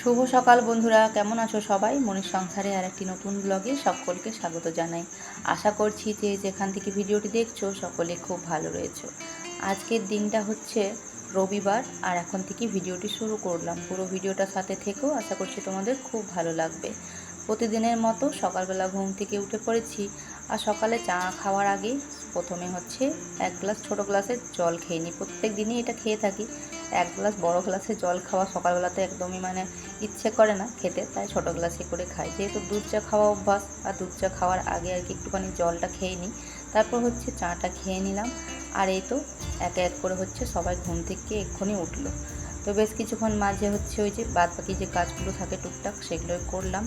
শুভ সকাল বন্ধুরা, কেমন আছো সবাই? মনের সংসারে আর একটি নতুন ব্লগে সকলকে স্বাগত জানাই। আশা করছি যে যেখান থেকে ভিডিওটি দেখছ, সকলে খুব ভালো রয়েছে। আজকের দিনটা হচ্ছে রবিবার, আর এখন থেকে ভিডিওটি শুরু করলাম। পুরো ভিডিওটার সাথে থেকেও আশা করছি তোমাদের খুব ভালো লাগবে। প্রতিদিনের মতো সকালবেলা ঘুম থেকে উঠে পড়েছি, আর সকালে চা খাওয়ার আগে প্রথমে হচ্ছে এক গ্লাস ছোটো গ্লাসের জল খেয়ে নিই। প্রত্যেক দিনই এটা খেয়ে থাকি। এক গ্লাস বড় গ্লাসে জল খাওয়া সকালবেলাতে একদমই মানে ইচ্ছে করে না খেতে, তাই ছোটো গ্লাসে করে খাই। যেহেতু দুধ চা খাওয়া অভ্যাস, আর দুধ চা খাওয়ার আগে আর কি একটুখানি জলটা খেয়ে নিই। তারপর হচ্ছে চাটা খেয়ে নিলাম, আর এই তো এক এক করে হচ্ছে সবাই ঘুম থেকে এক্ষুনি উঠল। তো বেশ কিছুক্ষণ মাঝে হচ্ছে ওই যে বাদ বাকি যে কাজগুলো থাকে টুকটাক সেগুলোই করলাম।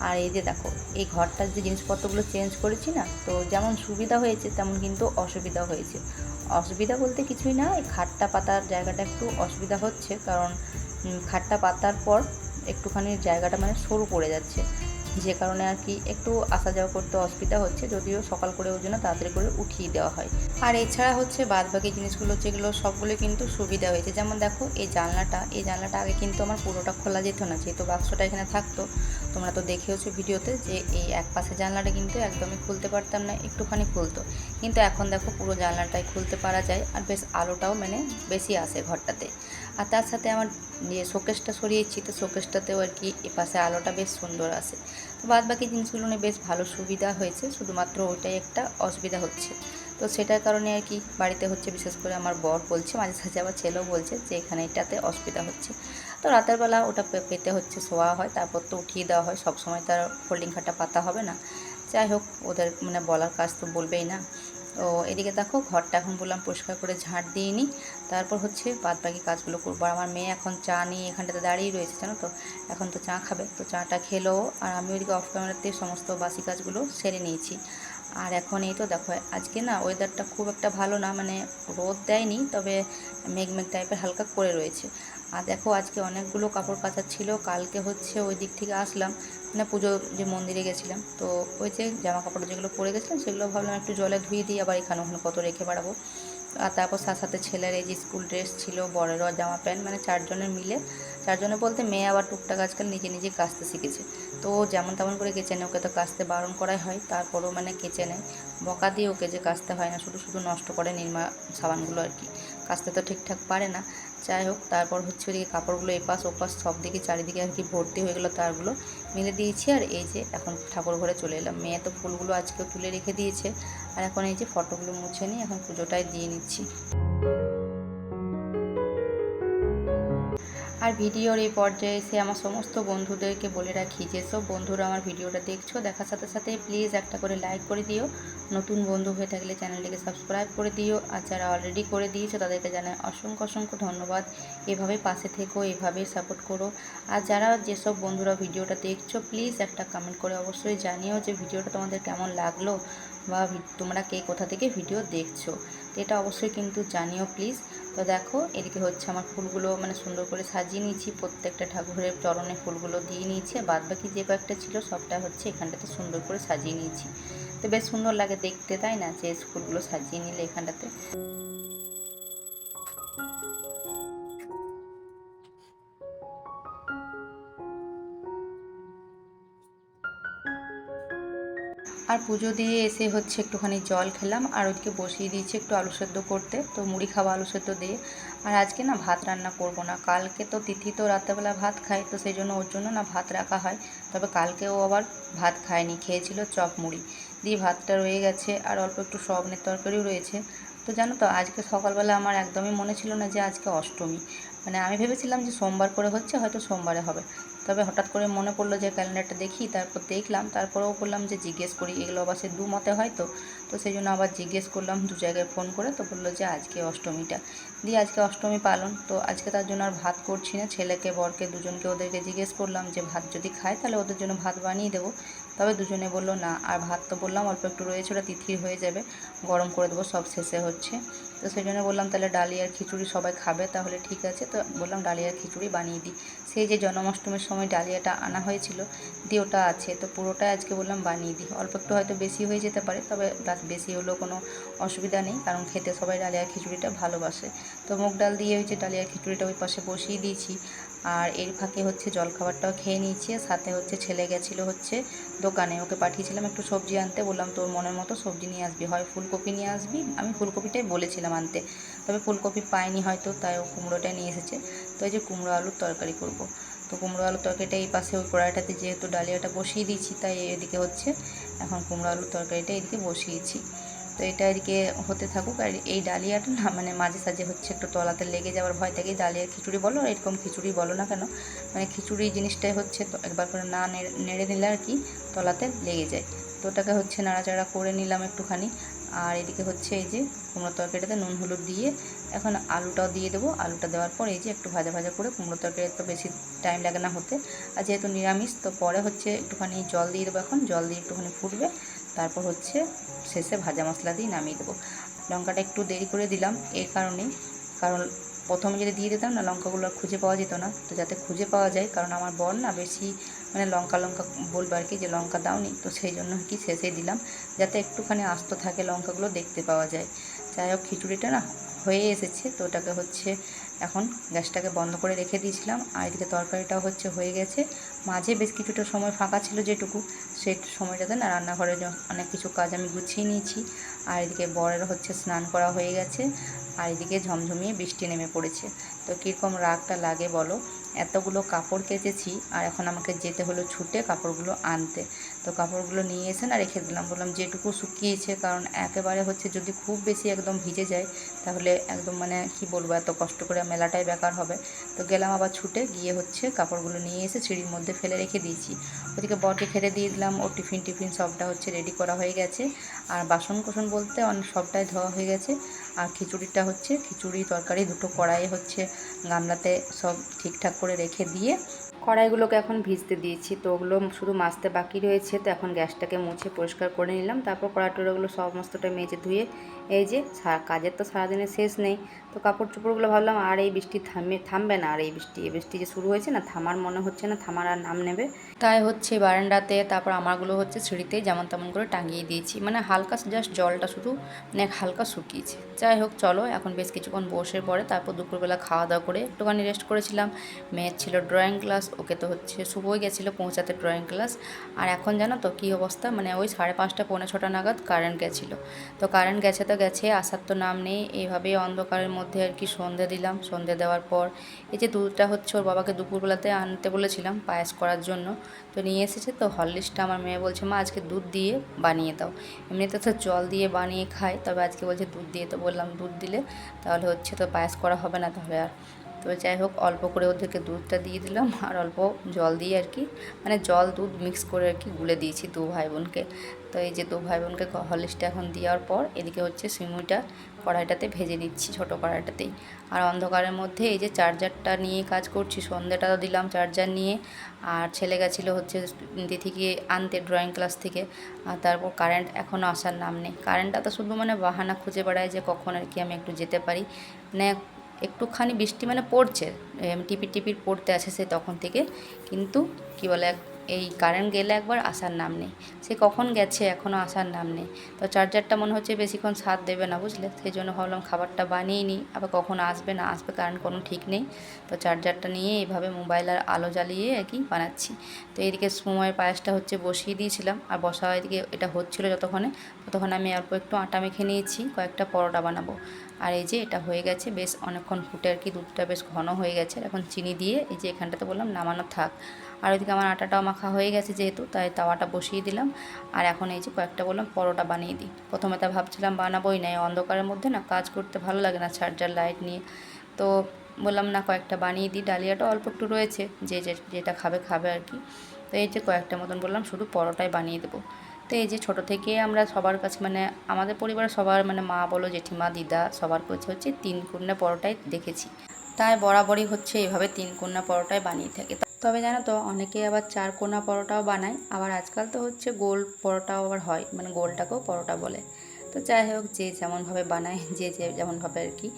আর এই যে দেখো, এই ঘরটার যে জিনিসপত্রগুলো চেঞ্জ করেছি না, তো যেমন সুবিধা হয়েছে, তেমন কিন্তু অসুবিধা হয়েছে। অসুবিধা বলতে কিছুই না। এই খাটটা পাতার জায়গাটা একটু অসুবিধা হচ্ছে, কারণ খাট্টা পাতার পর একটুখানি জায়গাটা মানে সরু পড়ে যাচ্ছে। যে কারণে আর কি একটু আসা যাওয়া করতে অসুবিধা হচ্ছে, যদিও সকাল করে ওই জন্য তাড়াতাড়ি করে উঠিয়ে দেওয়া হয়। আর এছাড়া হচ্ছে বাদ বাকি জিনিসগুলো যেগুলো সবগুলো কিন্তু সুবিধা হয়েছে। যেমন দেখো, এই জানলাটা এই জানলাটা আগে কিন্তু আমার পুরোটা খোলা যেত না, যেহেতু বাক্সটা এখানে থাকতো। তোমরা তো দেখেওছো ভিডিওতে যে এই এক পাশে জানলাটা কিন্তু একদমই খুলতে পারতাম না, একটুখানি খুলতো। কিন্তু এখন দেখো পুরো জানলাটাই খুলতে পারা যায়, আর বেশ আলোটাও মানে বেশি আসে ঘরটাতে। আর তার সাথে আমার যে শোকেসটা সরিয়েছি, তো শোকেসটাতেও আর কি এ পাশে আলোটা বেশ সুন্দর আসে। তো বাদ বাকি জিনিসগুলো নিয়ে বেশ ভালো সুবিধা হয়েছে, শুধুমাত্র ওইটাই একটা অসুবিধা হচ্ছে। তো সেটার কারণে আর কি বাড়িতে হচ্ছে, বিশেষ করে আমার বর বলছে, মাঝে সাঝে আমার ছেলেও বলছে যে এখানে এটাতে অসুবিধা হচ্ছে। তো রাতের বেলা ওটা পেতে হচ্ছে, শোয়া হয়, তারপর তো উঠিয়ে দেওয়া হয় সব সময় তার ফোল্ডিং খাটা পাতা হবে না। যাই হোক, ওদের মানে বলার কাজ তো বলবেই না। তো এদিকে দেখো ঘরটা এখন বললাম পরিষ্কার করে ঝাঁট দিয়ে নিই। তারপর হচ্ছে বাদ বাকি কাজগুলো করব। আর আমার মেয়ে এখন চা নিয়ে এখানটাতে দাঁড়িয়ে রয়েছে, জানো তো? এখন তো চা খাবে। তো চাটা খেলো। আর আমি ওইদিকে অফ ক্যামেরাতে সমস্ত বাসি কাজগুলো সেরে নিয়েছি। আর এখন এই তো দেখো, আজকে না ওয়েদারটা খুব একটা ভালো না মানে রোদ দেয়নি, তবে মেঘ মেঘ টাইপের হালকা করে রয়েছে। আর দেখো আজকে অনেকগুলো কাপড় কাচার ছিল। কালকে হচ্ছে ওই দিক থেকে আসলাম। মানে পুজো যে মন্দিরে গেছিলাম, তো ওই যে জামা কাপড় যেগুলো পরে গেছিলাম, সেগুলো ভাবলাম একটু জলে ধুয়ে দিই, আবার এখানে ওখানে কত রেখে বেড়াবো। আর তারপর সাথে সাথে ছেলের এই যে স্কুল ড্রেস ছিল বড়েরও জামা প্যান্ট মানে চারজনের মিলে, চারজনে বলতে মেয়ে আবার টুকটাক আজকাল নিজে নিজে কাচতে শিখেছে। তো যেমন তেমন করে কেচে নেয়, ওকে তো কাচতে বারণ করাই হয়, তারপরও মানে কেচে নেয়। বকা দিয়ে ওকে যে কাচতে হয় না, শুধু শুধু নষ্ট করে নির্মা সাবানগুলো আর কি। কাচতে তো ঠিকঠাক পারে না। যাই হোক, তারপর হচ্ছে ওদিকে কাপড়গুলো এপাশ ওপাশ সব দিকে, চারিদিকে আর কি ভর্তি হয়ে গেলো তারগুলো। মিলে দিয়েছি আর এই যে এখন ঠাকুর ঘরে চলে এলাম। মেয়ে তো ফুলগুলো আজকেও তুলে রেখে দিয়েছে। আর এখন এই যে ফটোগুলো মুছে নিয়ে এখন পুজোটাই দিয়ে নিচ্ছি। আর ভিডিওর এই পর্যায়ে এসে আমার সমস্ত বন্ধুদেরকে বলে রাখি যেসব বন্ধুরা আমার ভিডিওটা দেখছ, দেখার সাথে সাথে প্লিজ একটা করে লাইক করে দিও। নতুন বন্ধু হয়ে থাকলে চ্যানেলটিকে সাবস্ক্রাইব করে দিও। আর যারা অলরেডি করে দিয়েছ, তাদেরকে জানাই অসংখ্য অসংখ্য ধন্যবাদ। এভাবে পাশে থেকো, এভাবেই সাপোর্ট করো। আর যারা যেসব বন্ধুরা ভিডিওটা দেখছ প্লিজ একটা কমেন্ট করে অবশ্যই জানিও যে, ভিডিওটা তোমাদের কেমন লাগল বা তোমরা কে কোথা থেকে ভিডিও দেখছ। এটা অবশ্যই কিন্তু জানিও প্লিজ তো দেখো, এদিকে হচ্ছে আমার ফুলগুলো মানে সুন্দর করে সাজিয়ে নিয়েছি। প্রত্যেকটা ঠাকুরের চরণে ফুলগুলো দিয়ে নিয়েছি। বাদ বাকি যে কয়েকটা ছিল, সবটা হচ্ছে এখানটাতে সুন্দর করে সাজিয়ে নিয়েছি। তো বেশ সুন্দর লাগে দেখতে, তাই না? যে ফুলগুলো সাজিয়ে নিলে এখানটাতে। আর পুজো দিয়ে এসে হচ্ছে একটুখানি জল খেলাম, আর ওইদিকে বসিয়ে দিয়েছি একটু আলু সেদ্ধ করতে, তো মুড়ি খাওয়া আলু সেদ্ধ দিয়ে। আর আজকে না ভাত রান্না করব না, কালকে তো তিথি তো রাত্রেবেলা ভাত খায়, তো সেই জন্য ওর জন্য না ভাত রাখা হয়। তবে কালকেও আবার ভাত খায়নি, খেয়েছিল চপ মুড়ি। দিয়ে ভাতটা রয়ে গেছে, আর অল্প একটু সবনের তরকারিও রয়েছে। তো জানো তো, আজকে সকালবেলা আমার একদমই মনে ছিল না যে আজকে অষ্টমী। মানে আমি ভেবেছিলাম যে সোমবার করে হচ্ছে, হয়তো সোমবারে হবে। তবে হঠাৎ করে মনে পড়ল যে ক্যালেন্ডারটা দেখি, তারপর দেখলাম, তারপরেও বললাম যে জিজ্ঞেস করি, এগুলো আবার সে দু মতে হয় তো? তো সেই জন্য আবার জিজ্ঞেস করলাম দু জায়গায় ফোন করে, তো বলল যে আজকে অষ্টমীটা। দিয়ে আজকে অষ্টমী পালন, তো আজকে তার জন্য আর ভাত করছি না, ছেলেকে, বরকে, দুজনকে ওদেরকে জিজ্ঞেস করলাম যে ভাত যদি খায় তাহলে ওদের জন্য ভাত বানিয়ে দেবো। তবে দুজনে বলল না, আর ভাত তো বললাম অল্প একটু রয়েছে, ওটা তিথির হয়ে যাবে। গরম করে দেবো, সব শেষে হচ্ছে। তো সেই জন্য বললাম তাহলে ডালিয়ার খিচুড়ি সবাই খাবে, তাহলে ঠিক আছে। তো বললাম ডালিয়ার খিচুড়ি বানিয়ে দিই। সেই যে জন্মাষ্টমীর সময় ডালিয়াটা আনা হয়েছিল, দিয়ে ওটা আছে। তো পুরোটাই আজকে বললাম বানিয়ে দিই। অল্প একটু হয়তো বেশি হয়ে যেতে পারে, তবে বেশি হলেও কোনো অসুবিধা নেই, কারণ খেতে সবাই ডালিয়ার খিচুড়িটা ভালোবাসে। তো মুগ ডাল দিয়ে ওই যে ডালিয়ার খিচুড়িটা ওই পাশে বসিয়ে দিয়েছি। আর এর ফাঁকে হচ্ছে জলখাবারটাও খেয়ে নিয়েছি। সাথে হচ্ছে ছেলে গেছিল হচ্ছে দোকানে, ওকে পাঠিয়েছিলাম একটু সবজি আনতে। বললাম তোর মনের মতো সবজি নিয়ে আসবি, হয় ফুলকপি নিয়ে আসবি। আমি ফুলকপিটাই বলেছিলাম আনতে। তবে ফুলকপি পাইনি হয়তো, তাই ও কুমড়োটাই নিয়ে এসেছে। তো এই যে কুমড়ো আলুর তরকারি করব। তো কুমড়ো আলুর তরকারিটা এই পাশে ওই কড়াইটাতে যেহেতু ডালিয়াটা বসিয়ে দিয়েছি, তাই এদিকে হচ্ছে এখন কুমড়ো আলুর তরকারিটা এদিকে বসিয়েছি। তো এটা এদিকে হতে থাকুক। আর এই ডালিয়াটা না মানে মাঝে সাঝে হচ্ছে একটু তলাতে লেগে যাওয়ার ভয় থাকে। ডালিয়ার খিচুড়ি বলো এরকম খিচুড়ি বলো না কেন মানে খিচুড়ি জিনিসটাই হচ্ছে তো একবার করে না নেড়ে নেড়ে নিলে আর কি তলাতে লেগে যায়। তো ওটাকে হচ্ছে নাড়াচাড়া করে নিলাম একটুখানি। আর এদিকে হচ্ছে এই যে কুমড়ো তরকারিটাতে নুন, হলুদ দিয়ে এখন আলুটাও দিয়ে দেবো। আলুটা দেওয়ার পর এই যে একটু ভাজা ভাজা করে কুমড়ো তরকারি তো বেশি টাইম লাগে না হতে। আর যেহেতু নিরামিষ, তো পরে হচ্ছে একটুখানি জল দিয়ে দেবো এখন। জল দিয়ে একটুখানি ফুটবে। তারপর হচ্ছে শেষে ভাজা মশলা দিয়ে নামিয়ে দেবো। লঙ্কাটা একটু দেরি করে দিলাম এই কারণেই। কারণ প্রথমে যদি দিয়ে দিতাম না, লঙ্কাগুলো আর খুঁজে পাওয়া যেত না। তো যাতে খুঁজে পাওয়া যায়, কারণ আমার বর না বেশি মানে লঙ্কা লঙ্কা বলব আর কি যে লঙ্কা দাওনি, তো সেই জন্য কি শেষে দিলাম। যাতে একটুখানি আস্ত থাকে লঙ্কাগুলো দেখতে পাওয়া যায়। যাই হোক, খিচুড়িটা না হয়ে এসেছে, তো ওটাকে হচ্ছে এখন গ্যাসটাকে বন্ধ করে রেখে দিয়েছিলাম। আর এদিকে তরকারিটাও হচ্ছে হয়ে গেছে। মাঝে বেশ কিছুটা সময় ফাঁকা ছিল যেটুকু, সেই সময়টাতে না রান্নাঘরে অনেক কিছু কাজ আমি গুছিয়ে নিয়েছি। আর এদিকে বরের হচ্ছে স্নান করা হয়ে গেছে। আর এদিকে ঝমঝমিয়ে বৃষ্টি নেমে পড়েছে। তো কীরকম রাগটা লাগে বলো? এতগুলো কাপড় কেচেছি আর এখন আমাকে যেতে হলো ছুটে কাপড়গুলো আনতে। তো কাপড়গুলো নিয়ে এসে না রেখে দিলাম। বললাম যেটুকু শুকিয়েছে, কারণ একেবারে হচ্ছে যদি খুব বেশি একদম ভিজে যায়, তাহলে একদম মানে কি বলব, এত কষ্ট করে মেলাটাই বেকার হবে। তো গেলাম আবার ছুটে গিয়ে হচ্ছে কাপড়গুলো নিয়ে এসে সিঁড়ির মধ্যে ফেলে রেখে দিয়েছি। ওদিকে বটে খেতে দিয়ে দিলাম। ও টিফিন টিফিন সবটা হচ্ছে রেডি করা হয়ে গেছে। আর বাসন কোসন বলতে অনেক সবটাই ধোয়া হয়ে গেছে। আর খিচুড়িটা হচ্ছে খিচুড়ি, তরকারি, দুটো কড়াই হচ্ছে। গামলাতে সব ঠিকঠাক করে রেখে দিয়ে কড়াইগুলোকে এখন ভিজতে দিয়েছি। তো ওগুলো শুধু মাজতে বাকি রয়েছে। তো এখন গ্যাসটাকে মুছে পরিষ্কার করে নিলাম। তারপর কড়াই টড়াইগুলো সমস্তটা মেজে ধুয়ে এই যে কাজের তো সারাদিনে শেষ নেই। তো কাপড় চোপড়গুলো ভাবলাম, আর এই বৃষ্টি থামে, থামবে না, আর এই বৃষ্টি এই বৃষ্টি যে শুরু হয়েছে না, থামার মনে হচ্ছে না, থামার আর নাম নেবে। তাই হচ্ছে বারান্দাতে, তারপর আমারগুলো হচ্ছে সিঁড়িতে যেমন তেমন করে টাঙিয়ে দিয়েছি মানে হালকা জাস্ট জলটা শুধু মানে হালকা শুকিয়েছে। যাই হোক, চলো, এখন বেশ কিছুক্ষণ বসে পরে তারপর দুপুরবেলা খাওয়া দাওয়া করে একটুখানি রেস্ট করেছিলাম। মেয়ের ছিল ড্রয়িং ক্লাস ওকে তো হচ্ছে শুভই গেছিল পৌঁছাতে ড্রয়িং ক্লাস আর এখন জানো তো কী অবস্থা মানে ওই সাড়ে পাঁচটা, পৌনে ছটা নাগাদ কারেন্ট গেছিল। তো কারেন্ট গেছে তো গেছে, আসার তো নাম নেই, এইভাবেই অন্ধকারের মধ্যে আর কি সন্ধে দিলাম। সন্ধে দেওয়ার পর এই যে দুধটা হচ্ছে ওর বাবাকে দুপুরবেলাতে আনতে বলেছিলাম পায়েস করার জন্য। তো নিয়ে এসেছে তো হরলিক্সটা আমার মেয়ে বলছে, মা, আজকে দুধ দিয়ে বানিয়ে দাও। এমনিতে তো জল দিয়ে বানিয়ে খায়, তবে আজকে বলছে দুধ দিয়ে। তো বললাম, দুধ দিলে তাহলে হচ্ছে তো পায়েস করা হবে না তাহলে আর। তো যাই হোক, অল্প করে ওদেরকে দুধটা দিয়ে দিলাম আর অল্প জল দিয়ে আর কি মানে জল, দুধ মিক্স করে আর কি গুলে দিয়েছি দু ভাই বোনকে তো এই যে দু ভাই বোনকে হরলিক্সটা এখন দেওয়ার পর এদিকে হচ্ছে সিমুইটা কড়াইটাতে ভেজে নিচ্ছি ছোটো কড়াইটাতেই। আর অন্ধকারের মধ্যে এই যে চার্জারটা নিয়ে কাজ করছি সন্ধ্যাটাও দিলাম চার্জার নিয়ে। আর ছেলে গেছিল হচ্ছে দিদিকে আনতে ড্রয়িং ক্লাস থেকে। আর তারপর কারেন্ট এখনও আসার নাম নেই। কারেন্টটা তো শুধু মানে বাহানা খুঁজে বেড়ায় যে কখন আর কি আমি একটু যেতে পারি। মানে একটুখানি বৃষ্টি মানে পড়ছে এম, টিপির পড়তে আছে সে তখন থেকে। কিন্তু কি বলে এই কারেন্ট গেলে একবার আসার নাম নেই। সে কখন গেছে এখনও আসার নাম নেই। তো চার্জারটা মনে হচ্ছে বেশিক্ষণ সাথ দেবে না বুঝলে? সেই জন্য ভাবলাম খাবারটা বানিয়ে নিই। আবার কখন আসবে না আসবে কারেন্ট কোনো ঠিক নেই। তো চার্জারটা নিয়ে এইভাবে মোবাইল আর আলো জ্বালিয়ে আর কি বানাচ্ছি। তো এইদিকে সময়ের পায়েসটা হচ্ছে বসিয়ে দিয়েছিলাম। আর বসা এদিকে এটা হচ্ছিল যতক্ষণে ততক্ষণ আমি অল্প একটু আটা মেখে নিয়েছি কয়েকটা পরোটা বানাবো। আর এই যে এটা হয়ে গেছে, বেশ অনেকক্ষণ ফুটে আর কি, দুধটা বেশ ঘন হয়ে গেছে। এখন চিনি দিয়ে এই যে এখানটাতে বললাম নামানো থাক। আর ওইদিকে আমার আটাটাও মাখা হয়ে গেছে যেহেতু, তাই তাওয়াটা বসিয়ে দিলাম। আর এখন এই যে কয়েকটা বললাম পরোটা বানিয়ে দিই। প্রথমে তা ভাবছিলাম বানাবোই না অন্ধকারের মধ্যে না কাজ করতে ভালো লাগে না চার্জার লাইট নিয়ে। তো বললাম না কয়েকটা বানিয়ে দিই ডালিয়াটা অল্প একটু রয়েছে যে- যেটা খাবে খাবে আর কি। তো এই যে কয়েকটা মতন বললাম শুধু পরোটাই বানিয়ে দেবো। তো এই যে ছোটো থেকে আমরা সবার কাছে মানে আমাদের পরিবারের সবার মানে মা বলো, জেঠিমা, দিদা সবার কাছে হচ্ছে তিন কুন্না পরোটাই দেখেছি। তাই বরাবরই হচ্ছে এভাবে তিন কোনা পরোটাই বানিয়ে থাকে। তবে জানো তো, অনেকে আবার চার কোনা পরোটাও বানায়, আবার আজকাল তো হচ্ছে গোল পরোটাও আবার হয় মানে গোলটাকেও পরোটা বলে। তো যাই হোক, যে যেমনভাবে বানায়, যে যে যেমনভাবে আর কি।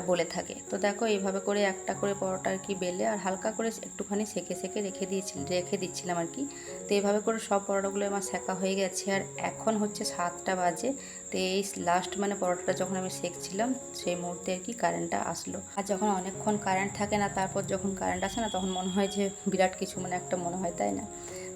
বলে থাকে। তো দেখো, এইভাবে করে একটা করে পরোটা আর কি বেলে আর হালকা করে একটুখানি সেকে সেকে রেখে দিয়েছিল, রেখে দিচ্ছিলাম আর কি। তো এইভাবে করে সব পরোটাগুলো আমার সেকা হয়ে গেছে আর এখন হচ্ছে সাতটা বাজে। তো এই লাস্ট মানে পরোটাটা যখন আমি সেকছিলাম, সেই মুহূর্তে আর কি কারেন্টটা আসলো। আর যখন অনেকক্ষণ কারেন্ট থাকে না, তারপর যখন কারেন্ট আসে না, তখন মনে হয় যে বিরাট কিছু মানে একটা মনে হয়, তাই না?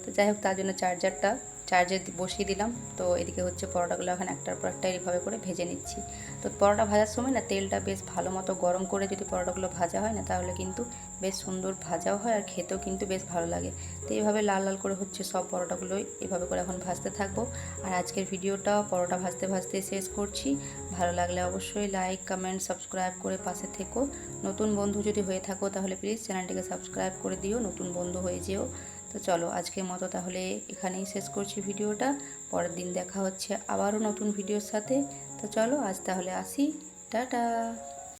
তো যাই হোক, তার জন্য চার্জারটা চার্জে বসিয়ে দিলাম। তো এদিকে হচ্ছে পরোটাগুলো এখন একটার পর একটা এইভাবে করে ভেজে নিচ্ছি। তো পরোটা ভাজার সময় না তেলটা বেশ ভালো মতো গরম করে যদি পরোটাগুলো ভাজা হয় না, তাহলে কিন্তু বেশ সুন্দর ভাজাও হয় আর খেতেও কিন্তু বেশ ভালো লাগে। তো এইভাবে লাল লাল করে হচ্ছে সব পরোটাগুলোই এভাবে করে এখন ভাজতে থাকব। আর আজকের ভিডিওটা পরোটা ভাজতে ভাজতে শেষ করছি। ভালো লাগলে অবশ্যই লাইক কমেন্ট সাবস্ক্রাইব করে পাশে থেকো। নতুন বন্ধু যদি হয়ে থাকো, তাহলে প্লিজ চ্যানেলটিকে সাবস্ক্রাইব করে দিও। নতুন বন্ধু হয়ে যেও। তো চলো আজকের মতো তাহলে এখানেই শেষ করছি ভিডিওটা। পরের দিন দেখা হচ্ছে আবারও নতুন ভিডিওর সাথে। তো চলো আজ তাহলে আসি। টাটা!